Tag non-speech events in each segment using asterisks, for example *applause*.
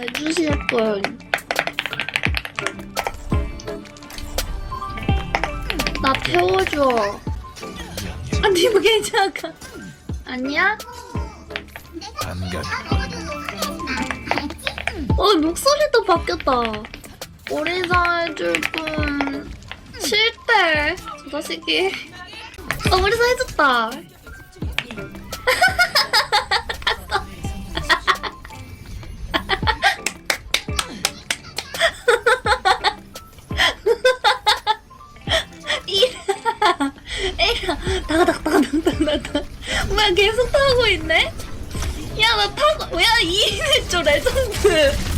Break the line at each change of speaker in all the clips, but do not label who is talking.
해주실 분. 나 태워줘. 아니, 뭐 괜찮아. 아니야? 어, 목소리도 바뀌었다. 오래 살줄 분. 싫대. 저 자식이. 어, 오래 살해줬다. *laughs* 이라, 다가닥다가닥다가닥. 뭐야, 계속 타고 있네? 야, 나 타고, 야, 2인했죠, 레전드. *laughs*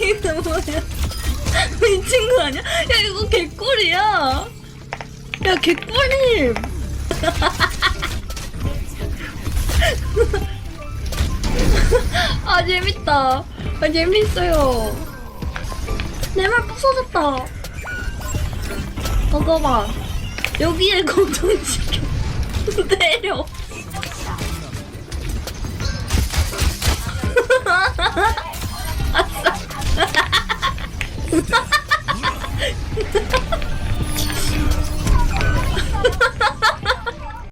이거 뭐야? 미친 거 아니야? 야, 이거 개꿀이야. 야, 개꿀임. *laughs* 아 재밌다. 아 재밌어요. 내 말 부서졌다. 봐봐. 여기에 *laughs* 검정지켜 내려. *laughs* 아싸. *laughs*